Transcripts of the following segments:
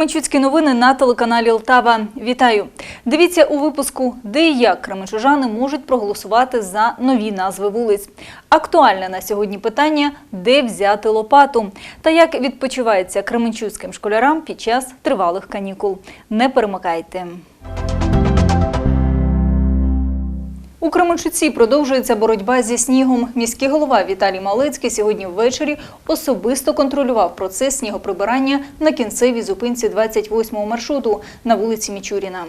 Кременчуцькі новини на телеканалі Лтава. Вітаю! Дивіться у випуску, де і як кременчужани можуть проголосувати за нові назви вулиць. Актуальне на сьогодні питання де взяти лопату та як відпочивається кременчуцьким школярам під час тривалих канікул. Не перемикайте. У Кременчуці продовжується боротьба зі снігом. Міський голова Віталій Малецький сьогодні ввечері особисто контролював процес снігоприбирання на кінцевій зупинці 28-го маршруту на вулиці Мічуріна.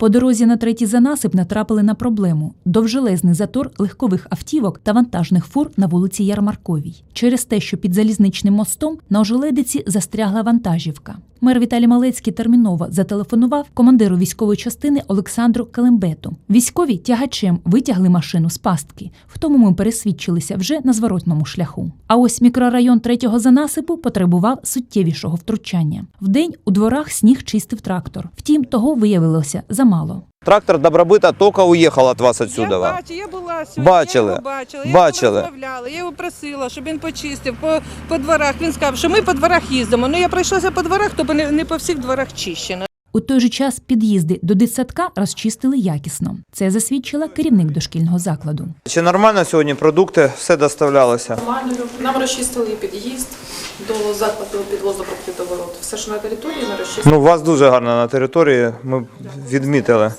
По дорозі на третій занасип натрапили на проблему довжелезний затор легкових автівок та вантажних фур на вулиці Ярмарковій. Через те, що під залізничним мостом на ожеледиці застрягла вантажівка. Мер Віталій Малецький терміново зателефонував командиру військової частини Олександру Калимбету. Військові тягачем витягли машину з пастки. В тому ми пересвідчилися вже на зворотному шляху. А ось мікрорайон третього занасипу потребував суттєвішого втручання. Вдень у дворах сніг чистив трактор. Втім, того виявилося замало. Трактор Добробита только уехал от вас отсюда. Я бачу, я була сьогодні, Бачили. я його бачила, я Бачили. його розмовляла, я його просила, щоб він почистив по, по дворах. Він сказав, що ми по дворах їздимо. Ну я пройшлася по дворах, то не, не по всіх дворах чищено. У той же час під'їзди до дитсадка розчистили якісно. Це засвідчила керівник дошкільного закладу. Чи нормально сьогодні продукти все доставлялося? Нормально. Нам розчистили під'їзд до закладу підвозу ворот. Все, що на території, ми розчистили. Ну, у вас дуже гарно на території. Ми відмітили.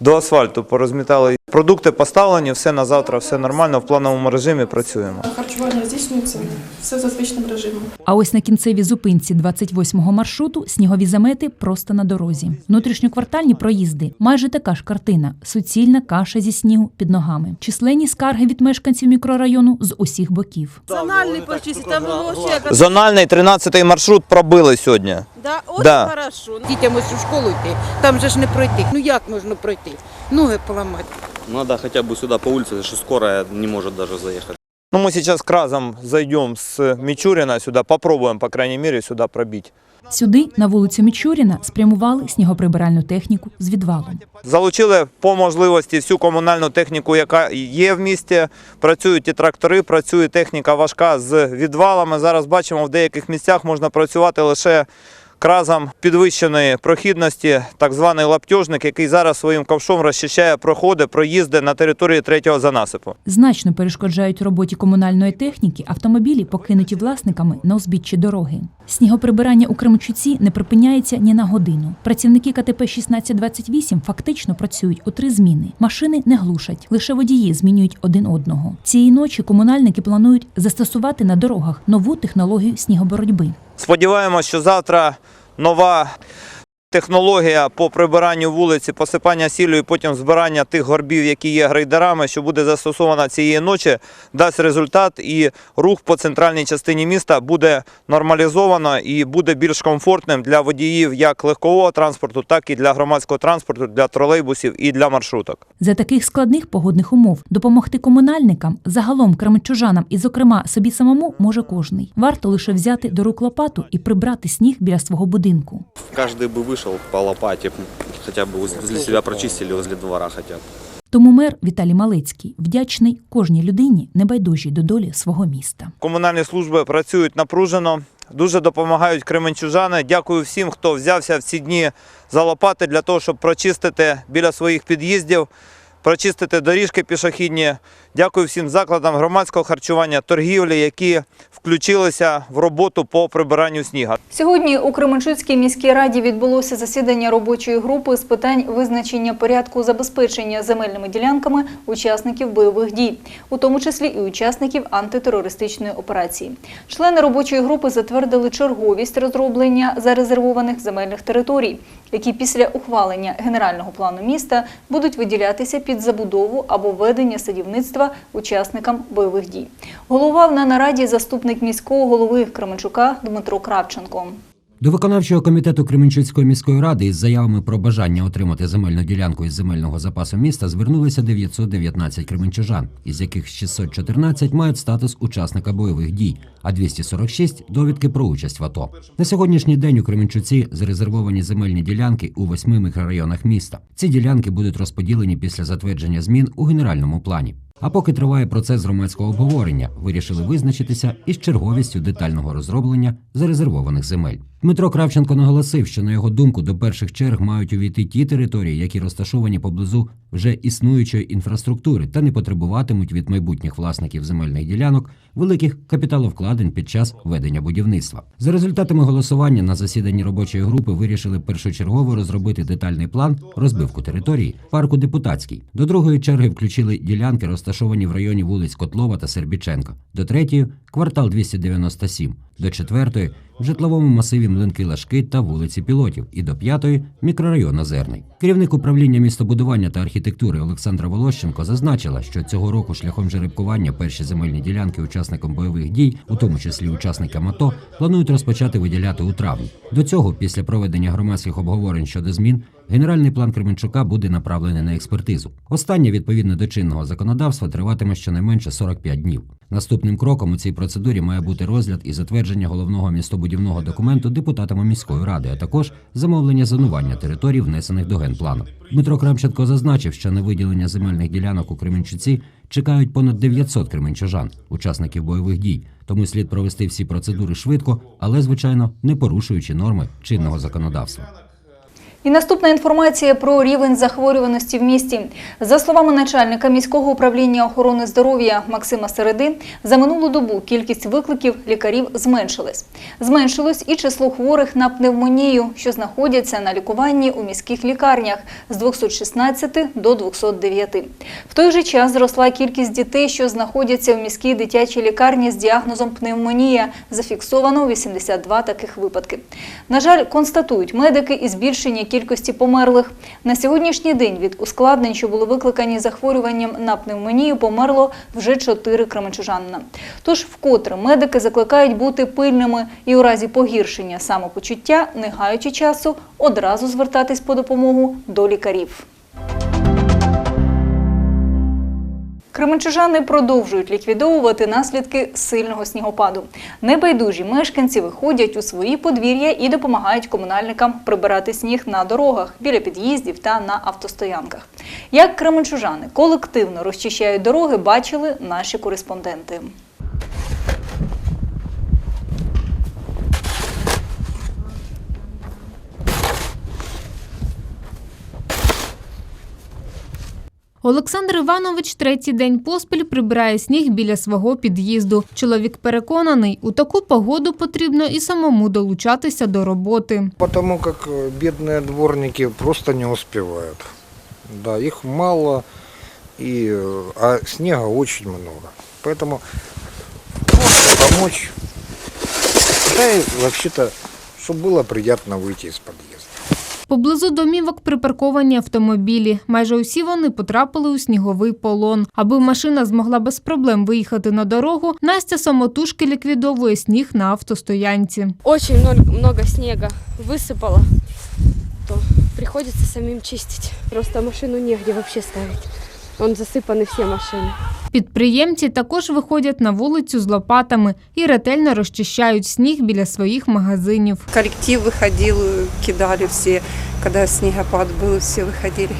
До асфальту порозмітали. Продукти поставлені, все на завтра, все нормально. В плановому режимі працюємо. Харчування здійснюється все за звичним режимом. А ось на кінцевій зупинці 28-го маршруту снігові замети просто на дорозі. Внутрішньоквартальні проїзди майже така ж картина: суцільна каша зі снігу під ногами. Численні скарги від мешканців мікрорайону з усіх боків. Зональний почистити, там було ще. Зональний 13-й маршрут пробили сьогодні. Да, ось Да. хорошо. Дітям ось у школу йти, там же ж не пройти. Ну як можна пройти? Ноги поламати. Надо хотя бы сюда по улице, потому что скорая не может даже заехать. Ну, мы сейчас к разом зайдем с Мичурина сюда, попробуем, по крайней мере, сюда пробить. Сюди, на вулицю Мічуріна, спрямували снігоприбиральну техніку з відвалом. Залучили по можливості всю комунальну техніку, яка є в місті. Працюють і трактори, працює техніка важка з відвалами. Зараз бачимо, в деяких місцях можна працювати лише кразом підвищеної прохідності, так званий лаптежник, який зараз своїм ковшом розчищає проходи, проїзди на території третього занасипу. Значно перешкоджають роботі комунальної техніки автомобілі, покинуті власниками на узбіччі дороги. Снігоприбирання у Кременчуці не припиняється ні на годину. Працівники КТП 1628 фактично працюють у три зміни. Машини не глушать, лише водії змінюють один одного. Цієї ночі комунальники планують застосувати на дорогах нову технологію снігоборотьби. Сподіваємося, що завтра нова технологія по прибиранню вулиці, посипання сіллю і потім збирання тих горбів, які є грейдерами, що буде застосована цієї ночі, дасть результат і рух по центральній частині міста буде нормалізовано і буде більш комфортним для водіїв як легкового транспорту, так і для громадського транспорту, для тролейбусів і для маршруток. За таких складних погодних умов допомогти комунальникам, загалом кременчужанам і, зокрема, собі самому може кожний. Варто лише взяти до рук лопату і прибрати сніг біля свого будинку. Каждый бы вышел по лопате, хотя бы возле себя прочистили, возле двора хотя бы. Тому мер Віталій Малецький вдячний кожній людині, небайдужій до долі свого міста. Комунальні служби працюють напружено, дуже допомагають кременчужани. Дякую всім, хто взявся в ці дні за лопати для того, щоб прочистити біля своїх під'їздів, прочистити доріжки пішохідні. Дякую всім закладам громадського харчування, торгівлі, які включилися в роботу по прибиранню сніга. Сьогодні у Кременчуцькій міській раді відбулося засідання робочої групи з питань визначення порядку забезпечення земельними ділянками учасників бойових дій, у тому числі і учасників антитерористичної операції. Члени робочої групи затвердили черговість розроблення зарезервованих земельних територій, які після ухвалення генерального плану міста будуть виділятися під забудову або ведення садівництва учасникам бойових дій. Головав на нараді заступник міського голови Кременчука Дмитро Кравченко. До виконавчого комітету Кременчуцької міської ради із заявами про бажання отримати земельну ділянку із земельного запасу міста звернулися 919 кременчужан, із яких 614 мають статус учасника бойових дій, а 246 – довідки про участь в АТО. На сьогоднішній день у Кременчуці зарезервовані земельні ділянки у восьми мікрорайонах міста. Ці ділянки будуть розподілені після затвердження змін у генеральному плані. А поки триває процес громадського обговорення, вирішили визначитися із черговістю детального розроблення зарезервованих земель. Дмитро Кравченко наголосив, що на його думку до перших черг мають увійти ті території, які розташовані поблизу вже існуючої інфраструктури та не потребуватимуть від майбутніх власників земельних ділянок великих капіталовкладень під час ведення будівництва. За результатами голосування на засіданні робочої групи вирішили першочергово розробити детальний план розбивку території парку депутатський. До другої черги включили ділянки, розташовані в районі вулиць Котлова та Сербіченка. До третьої квартал 297. До четвертої в житловому масиві Млинки Лашки та вулиці Пілотів. І до п'ятої мікрорайон Озерний. Керівник управління містобудування та архітектури Олександра Волощенко зазначила, що цього року шляхом жеребкування перші земельні ділянки учасникам бойових дій, у тому числі учасникам АТО, планують розпочати виділяти у травні. До цього, після проведення громадських обговорень щодо змін, генеральний план Кременчука буде направлений на експертизу. Останнє, відповідно до чинного законодавства, триватиме щонайменше 45 днів. Наступним кроком у цій процедурі має бути розгляд і затвердження головного містобудівного документу депутатами міської ради, а також замовлення зонування територій, внесених до генплану. Дмитро Крамченко зазначив, що на виділення земельних ділянок у Кременчуці чекають понад 900 кременчужан, учасників бойових дій. Тому слід провести всі процедури швидко, але звичайно не порушуючи норми чинного законодавства. І наступна інформація про рівень захворюваності в місті. За словами начальника міського управління охорони здоров'я Максима Середи, за минулу добу кількість викликів лікарів зменшилась. Зменшилось і число хворих на пневмонію, що знаходяться на лікуванні у міських лікарнях з 216 до 209. В той же час зросла кількість дітей, що знаходяться в міській дитячій лікарні з діагнозом пневмонія. Зафіксовано 82 таких випадки. На жаль, констатують медики і збільшення кількості померлих. На сьогоднішній день від ускладнень, що були викликані захворюванням на пневмонію, померло вже чотири кременчужанина. Тож вкотре медики закликають бути пильними і у разі погіршення самопочуття, не гаючи часу, одразу звертатись по допомогу до лікарів. Кременчужани продовжують ліквідовувати наслідки сильного снігопаду. Небайдужі мешканці виходять у свої подвір'я і допомагають комунальникам прибирати сніг на дорогах, біля під'їздів та на автостоянках. Як кременчужани колективно розчищають дороги, бачили наші кореспонденти. Олександр Іванович третій день поспіль прибирає сніг біля свого під'їзду. Чоловік переконаний, у таку погоду потрібно і самому долучатися до роботи. Потому как э, бедные дворники просто не успевают. Да, их мало, и, э, а снега очень много. Поэтому просто помочь. Да и вообще-то, чтобы было приятно выйти из подъезда. Поблизу домівок припарковані автомобілі. Майже усі вони потрапили у сніговий полон. Аби машина змогла без проблем виїхати на дорогу, Настя самотужки ліквідовує сніг на автостоянці. очень много, много снега высыпало, то приходится самим чистить. Просто машину негде вообще ставить. Он засыпаны все машины. Підприємці також виходять на вулицю з лопатами і ретельно розчищають сніг біля своїх магазинів. Коллектив выходил, кидали все, когда снегопад был, все выходили.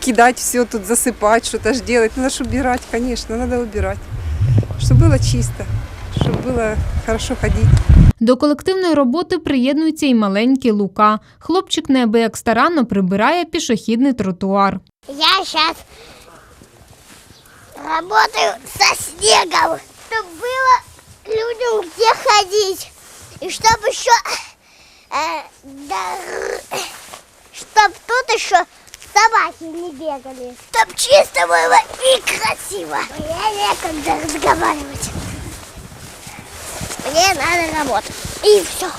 Кидать все тут, засыпать, что-то ж делать. Надо ж убирать, конечно, надо убирать. Чтобы было чисто, чтобы было хорошо ходить. До колективної роботи приєднується і маленький Лука. Хлопчик неабияк старанно прибирає пішохідний тротуар. Я сейчас работаю со снегом, чтобы было людям где ходить. И чтобы еще, э, да, чтоб тут еще собаки не бегали. Чтоб чисто было и красиво. Мне некогда разговаривать. Мне надо работать. И все.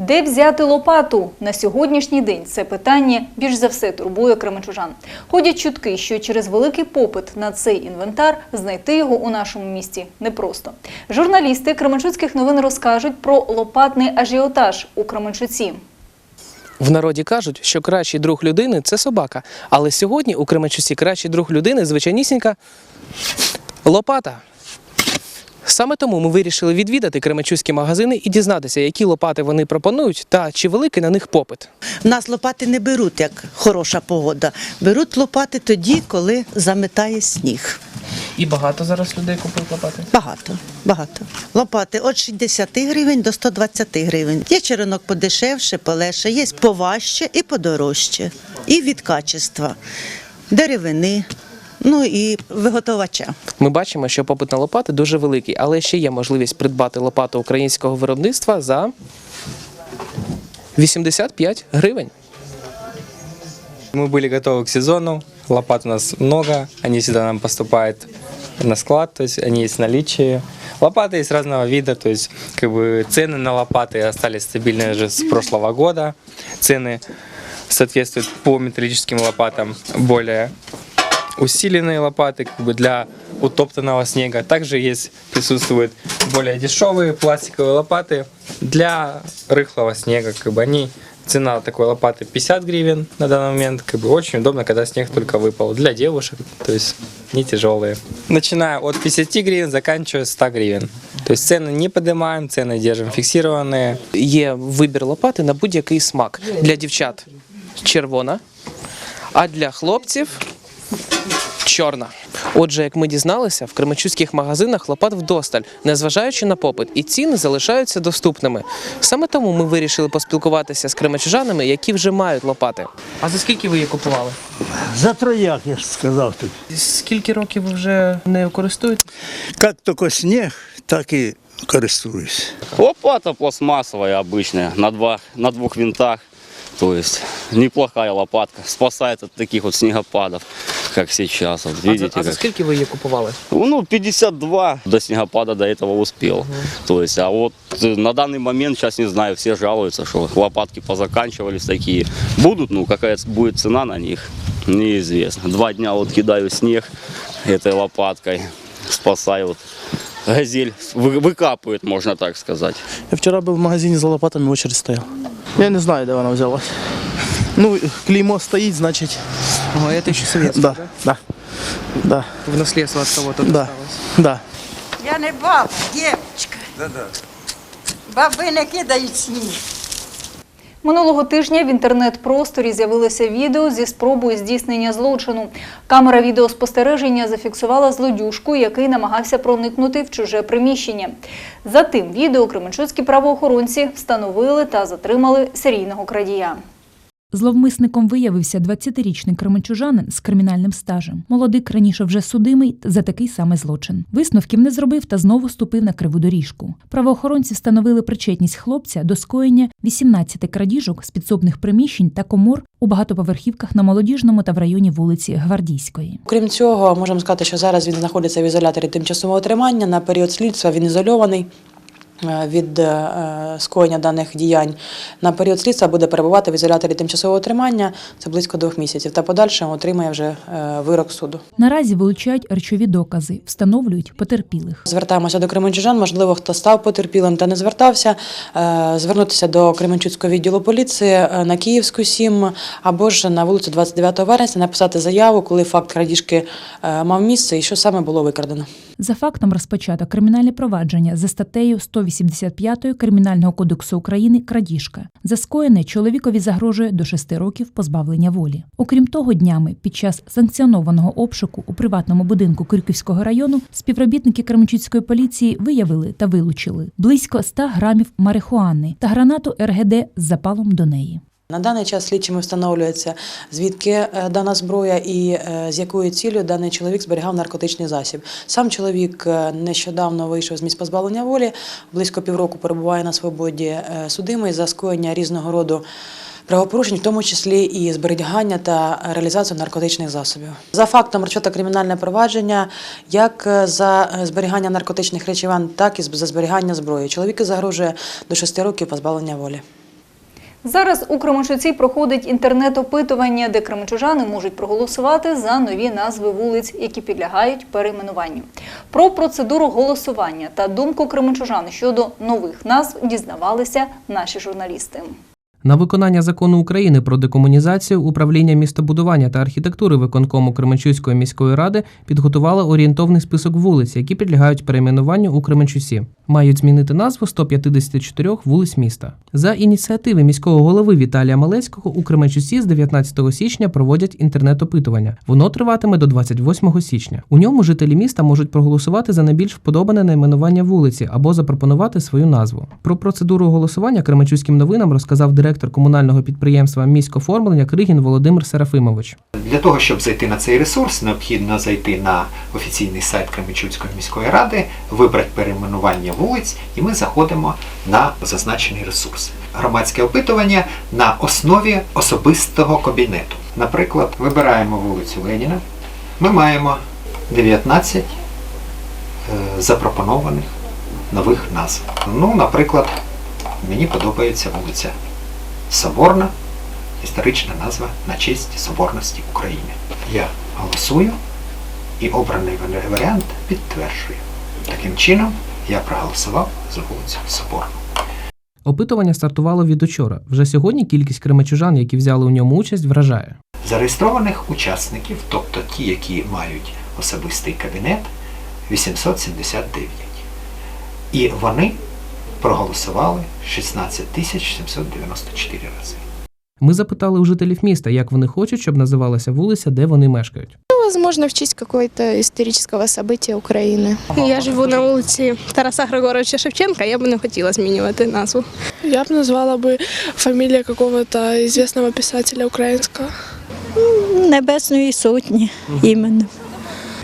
Де взяти лопату на сьогоднішній день? Це питання більш за все турбує кременчужан. Ходять чутки, що через великий попит на цей інвентар знайти його у нашому місті непросто. Журналісти Кременчуцьких новин розкажуть про лопатний ажіотаж у Кременчуці. В народі кажуть, що кращий друг людини це собака. Але сьогодні у Кременчуці кращий друг людини звичайнісінька лопата. Саме тому ми вирішили відвідати кременчуцькі магазини і дізнатися, які лопати вони пропонують та чи великий на них попит. В нас лопати не беруть, як хороша погода. Беруть лопати тоді, коли заметає сніг. І багато зараз людей купують лопати. Багато, багато. Лопати від 60 гривень до 120 гривень. Є черенок подешевше, полегше, є поважче і подорожче. І від качества, деревини, ну і виготовача. Ми бачимо, що попит на лопати дуже великий, але ще є можливість придбати лопату українського виробництва за 85 гривень. Мы были готовы к сезону, лопат у нас много, они всегда нам поступают на склад, то есть они есть в наличии. Лопаты есть разного вида, то есть как бы цены на лопаты остались стабильные уже с прошлого года. Цены соответствуют по металлическим лопатам более усиленные лопаты как бы для утоптанного снега. Также есть присутствуют более дешевые пластиковые лопаты для рыхлого снега. Как бы они цена такой лопаты 50 гривен на данный момент. Как бы очень удобно, когда снег только выпал. Для девушек, то есть не тяжелые. Начиная от 50 гривен, заканчивая 100 гривен. То есть цены не поднимаем, цены держим фиксированные. Є вибір лопати на будь-який смак. Для дівчат червона, а для хлопців чорна. Отже, як ми дізналися, в кременчуцьких магазинах лопат вдосталь, незважаючи на попит, і ціни залишаються доступними. Саме тому ми вирішили поспілкуватися з кременчужанами, які вже мають лопати. А за скільки ви її купували? За трояк, я ж сказав тобі. Скільки років ви вже не користуєтесь? Як тільки сніг, так і користуюсь. Лопата пластмассовая обычная, на, два, на двух винтах. То есть неплохая лопатка, спасает от таких вот снегопадов, как сейчас. Вот, А за, видите, а за как... скільки ви її купували? Ну, 52 до снегопада до этого успел. То есть, а вот э, на данный момент, сейчас не знаю, все жалуются, что лопатки позаканчивались такие. Будут, ну, какая будет цена на них, неизвестно. Два дня вот кидаю снег этой лопаткой, спасаю. Вот. Газель вы- выкапывает, можно так сказать. Я вчора був в магазині за лопатами, в очередь стояв. Я не знаю, де вона взялась. Ну, клеймо стоїть, значить. Ага, это еще советская, Да, да. Да, В наследство от кого-то да, да. Я не баба, дівчинка. Баби не кидають сніг. Минулого тижня в інтернет-просторі з'явилося відео зі спробою здійснення злочину. Камера відеоспостереження зафіксувала злодюжку, який намагався проникнути в чуже приміщення. За тим відео кременчуцькі правоохоронці встановили та затримали серійного крадія. Зловмисником виявився 20-річний кременчужанин з кримінальним стажем. Молодик раніше вже судимий за такий самий злочин. Висновків не зробив та знову ступив на криву доріжку. Правоохоронці встановили причетність хлопця до скоєння 18 крадіжок з підсобних приміщень та комор у багатоповерхівках на молодіжному та в районі вулиці Гвардійської. Крім цього, можемо сказати, що зараз він знаходиться в ізоляторі тимчасового тримання. На період слідства він ізольований. Е, Від е, скоєння даних діянь на період слідства буде перебувати в ізоляторі тимчасового тримання це близько двох місяців. Та подальшому отримає вже е, вирок суду. Наразі вилучають речові докази, встановлюють потерпілих. Звертаємося до кременчужан. Можливо, хто став потерпілим та не звертався. Звернутися до Кременчуцького відділу поліції на Київську 7 або ж на вулицю 29 вересня написати заяву, коли факт крадіжки мав місце і що саме було викрадено. За фактом розпочато кримінальне провадження за статтею 185 Кримінального кодексу України крадіжка. За скоєне чоловікові загрожує до 6 років позбавлення волі. Окрім того, днями під час санкціонованого обшуку у приватному будинку Кирківського району співробітники Кременчуцької поліції виявили та вилучили близько 100 грамів марихуани та гранату РГД з запалом до неї. На даний час слідчими встановлюється, звідки е, дана зброя і е, з якою цілею даний чоловік зберігав наркотичний засіб. Сам чоловік е, нещодавно вийшов з місць позбавлення волі, близько півроку перебуває на свободі судимий за скоєння різного роду. Правопорушень, в тому числі і зберігання та реалізацію наркотичних засобів. За фактом розпочато кримінальне провадження як за зберігання наркотичних речовин, так і за зберігання зброї. Чоловіку загрожує до 6 років позбавлення волі. Зараз у Кременчуці проходить інтернет-опитування, де кременчужани можуть проголосувати за нові назви вулиць, які підлягають перейменуванню. Про процедуру голосування та думку кременчужан щодо нових назв дізнавалися наші журналісти. На виконання закону України про декомунізацію управління містобудування та архітектури виконкому Кременчуцької міської ради підготувало орієнтовний список вулиць, які підлягають перейменуванню у Кременчусі. Мають змінити назву 154 вулиць міста. За ініціативи міського голови Віталія Малецького у Кременчусі з 19 січня проводять інтернет-опитування. Воно триватиме до 28 січня. У ньому жителі міста можуть проголосувати за найбільш вподобане найменування вулиці або запропонувати свою назву. Про процедуру голосування Кременчуським новинам розказав директор комунального підприємства міськоформлення Кригін Володимир Серафимович. Для того, щоб зайти на цей ресурс, необхідно зайти на офіційний сайт Кременчуцької міської ради, вибрати перейменування вулиць, і ми заходимо на зазначений ресурс. Громадське опитування на основі особистого кабінету. Наприклад, вибираємо вулицю Леніна. Ми маємо 19 е, запропонованих нових назв. Ну, наприклад, мені подобається вулиця Соборна, історична назва на честь Соборності України. Я голосую і обраний варіант підтверджую. Таким чином я проголосував за вулицю Соборну. Опитування стартувало від учора. Вже сьогодні кількість кременчужан, які взяли у ньому участь, вражає. Зареєстрованих учасників, тобто ті, які мають особистий кабінет, 879. І вони проголосували 16 тисяч 794 рази. Ми запитали у жителів міста, як вони хочуть, щоб називалася вулиця, де вони мешкають. Возможно, в честь какого-то исторического события України. Я живу на вулиці Тараса Григоровича Шевченка, я б не хотіла змінювати назву. Я б назвала би фамілія какого-то известного писателя українського. Небесної сотні іменно.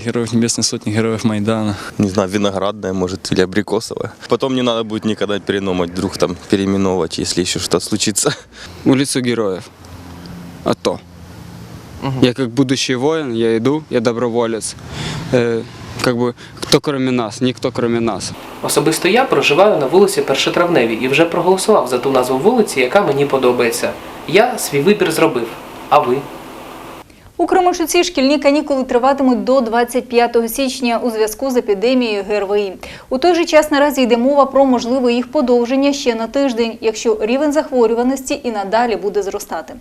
Героев Небесной Сотни, Героев Майдана. Не знаю, Виноградная, может, или Абрикосовая. Потом не надо будет никогда переномать, вдруг там переименовывать, если еще что-то случится. улицу Героев. АТО. Я как будущий воин, я иду, я доброволец. Э, как бы кто кроме нас, никто кроме нас. Особисто я проживаю на вулиці Першотравневій і вже проголосував за ту назву вулиці, яка мені подобається. Я свій вибір зробив. А ви? У Кременчуці шкільні канікули триватимуть до 25 січня у зв'язку з епідемією ГРВІ. У той же час наразі йде мова про можливе їх подовження ще на тиждень, якщо рівень захворюваності і надалі буде зростати.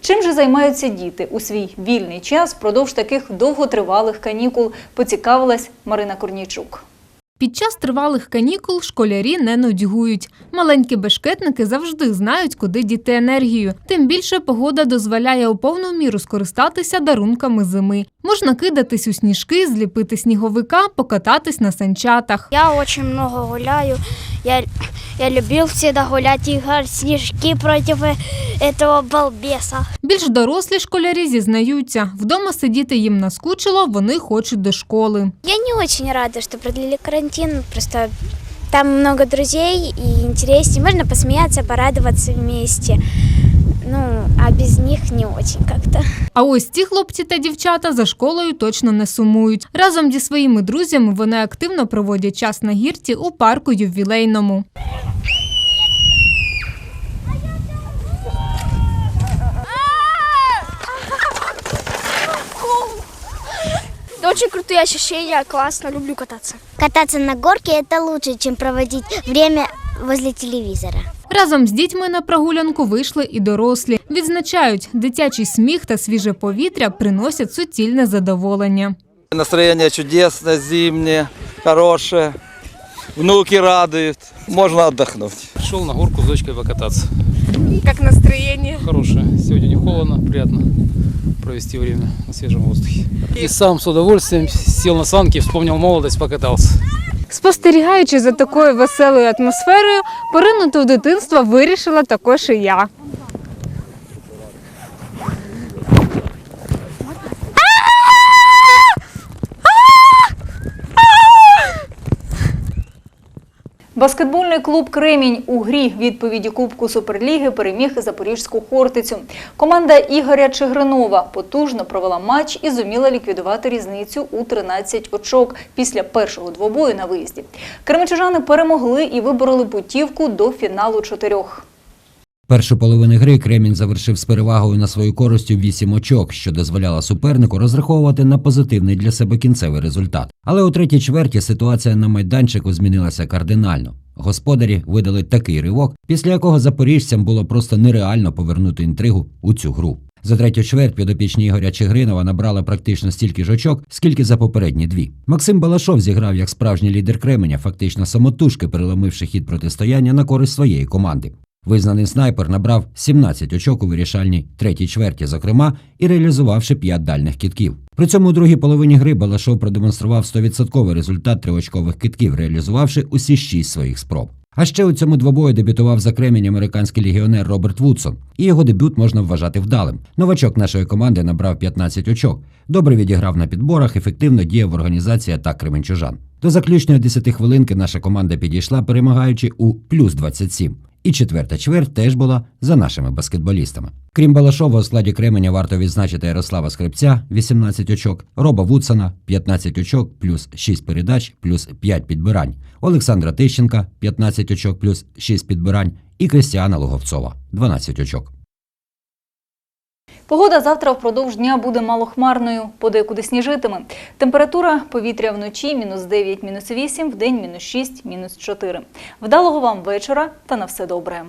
Чим же займаються діти у свій вільний час впродовж таких довготривалих канікул, поцікавилась Марина Корнійчук. Під час тривалих канікул школярі не нудьгують. Маленькі бешкетники завжди знають, куди діти енергію. Тим більше погода дозволяє у повну міру скористатися дарунками зими. Можна кидатись у сніжки, зліпити сніговика, покататись на санчатах. Я очень много гуляю. Я, я любил всегда гулять и играть в снежки против э, этого балбеса. Більш дорослі школярі зізнаються, вдома сидіти їм наскучило, вони хочуть до школи. Я не очень рада, что продлили карантин. Просто там много друзей и интереснее. Можно посмеяться, порадоваться вместе. Ну, а без них не очень как-то. А ось ці хлопці та дівчата за школою точно не сумують. Разом зі своїми друзями вони активно проводять час на гірці у парку ювілейному. Очень крутые ощущения, классно, люблю кататься. Кататься на горке это лучше, чем проводить время возле телевизора. Разом з дітьми на прогулянку вийшли і дорослі. Відзначають, дитячий сміх та свіже повітря приносять суцільне задоволення. Настроєння чудесне, зимнє, хорошее. Внуки радуют. Можно отдохнуть. Шел на горку с дочкой покататься. Как настроение? Хорошее. Сегодня не холодно, приятно провести время на свежем воздухе. И сам с удовольствием сел на санки, вспомнил молодость, покатался. Спостерігаючи за такою веселою атмосферою, поринути у дитинство вирішила також і я. Баскетбольний клуб Кремінь у грі відповіді Кубку Суперліги переміг Запорізьку Хортицю. Команда Ігоря Чигринова потужно провела матч і зуміла ліквідувати різницю у 13 очок після першого двобою на виїзді. Кременчужани перемогли і вибороли путівку до фіналу чотирьох. Першу половину гри Кремінь завершив з перевагою на свою користь у 8 очок, що дозволяло супернику розраховувати на позитивний для себе кінцевий результат. Але у третій чверті ситуація на майданчику змінилася кардинально. Господарі видали такий ривок, після якого запоріжцям було просто нереально повернути інтригу у цю гру. За третю чверть підопічні Ігоря Чигринова набрали практично стільки ж очок, скільки за попередні дві. Максим Балашов зіграв як справжній лідер Кременя, фактично самотужки переломивши хід протистояння на користь своєї команди. Визнаний снайпер набрав 17 очок у вирішальній третій чверті, зокрема, і реалізувавши 5 дальних кітків. При цьому у другій половині гри Балашов продемонстрував 100% результат триочкових китків, реалізувавши усі 6 своїх спроб. А ще у цьому двобої дебютував за Кремінь американський легіонер Роберт Вудсон, і його дебют можна вважати вдалим. Новачок нашої команди набрав 15 очок, добре відіграв на підборах, ефективно діяв в організації атак кременчужан. До заключної 10 хвилинки наша команда підійшла, перемагаючи у плюс 27. І четверта чверть теж була за нашими баскетболістами. Крім Балашова, у складі Кременя варто відзначити Ярослава Скрипця 18 очок, Роба Вудсона 15 очок, плюс 6 передач, плюс 5 підбирань, Олександра Тищенка 15 очок, плюс 6 підбирань і Кристіана Луговцова 12 очок. Погода завтра впродовж дня буде малохмарною, подекуди сніжитиме. Температура повітря вночі мінус 9, мінус 8, вдень мінус 6, мінус 4. Вдалого вам вечора та на все добре.